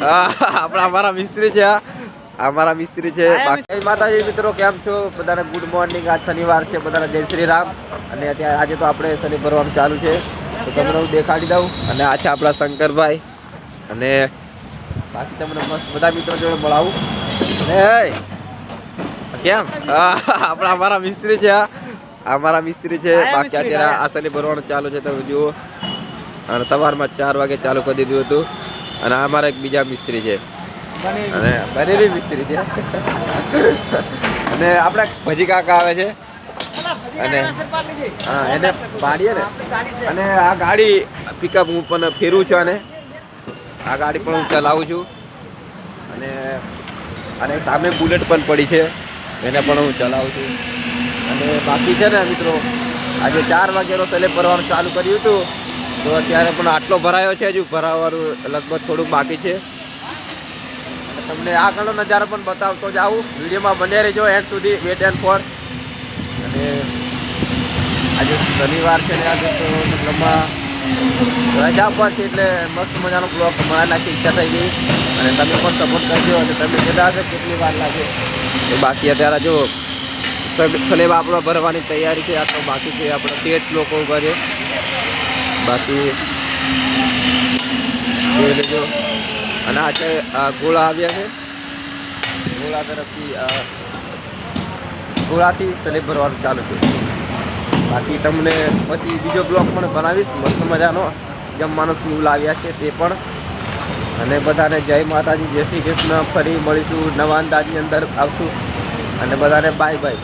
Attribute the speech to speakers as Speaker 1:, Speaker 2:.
Speaker 1: આપણા અમારા મિસ્ત્રી છે અમારા મિસ્ત્રી છે બાકી. માતાજી મિત્રો કેમ છો? બધાને ગુડ મોર્નિંગ આજ શનિવાર છે બધાને જય શ્રી રામ. અને અત્યારે આજે તો આપણે શનિ ભરવાનું ચાલુ છે. તો તમને હું દેખાડી દઉં. અને આ છે આપણા શંકરભાઈ. અને બાકી તમને મસ્ત બધા મિત્રો જોડે મળાવું અને કેમ? આપણા અમારા મિસ્ત્રી છે અમારા મિસ્ત્રી છે બાકી અત્યારે. આ શનિ ભરવાનું ચાલુ છે તમે જુઓ. અને સવારમાં ચાર વાગે ચાલુ કરી દીધું હતું. અને આ મારા એક બીજા મિસ્ત્રી છે. અને બનેવી મિસ્ત્રી છે. અને આપણે ભજી કાકા આવે છે. અને હા એને પાડીએ ને. અને આ ગાડી પિકઅપ હું પણ ફેરું છું અને આ ગાડી પણ હું ચલાવું છું. અને અને સામે બુલેટ પણ પડી છે. એને પણ હું ચલાવું છું. અને બાકી છે ને મિત્રો આજે ચાર વાગ્યાનો તલે ભરવાનું ચાલુ કર્યું હતું. તો અત્યારે પણ આટલો ભરાયો છે, હજુ ભરાવાનું લગભગ થોડુંક બાકી છે. તમને આગળનો નજારો પણ બતાવતો જાઉં. વિડીયોમાં બને રહેજો એન્ડ સુધી વેટ એન્ડ ફોર. અને આજે શનિવાર છે ને આજે તો મતલબમાં રજા પર છે એટલે મસ્ત મજાનો બ્લોગ નાખી, ઈચ્છા થઈ ગઈ. અને તમે પણ સપોર્ટ કરજો અને તમે કહેતા હશે કેટલી વાર લાગે. એ બાકી અત્યારે જો સલેબ આપણો ભરવાની તૈયારી છે, આ તો બાકી છે. આપણે તેર લોકો કરે બાકી જોઈ લેજો. અને આ છે આ ગોળા આવ્યા છે, ગોળા તરફથી ગોળાથી સલેબ ભરવાનું ચાલુ છે. બાકી તમને પછી બીજો બ્લોગ પણ બનાવીશ. મસ્ત મજાનો જમવાનું શું લાવ્યા છે તે પણ. અને બધાને જય માતાજી, જય શ્રી કૃષ્ણ. ફરી મળીશું નવા અંદાજની અંદર આવશું. અને બધાને બાય બાય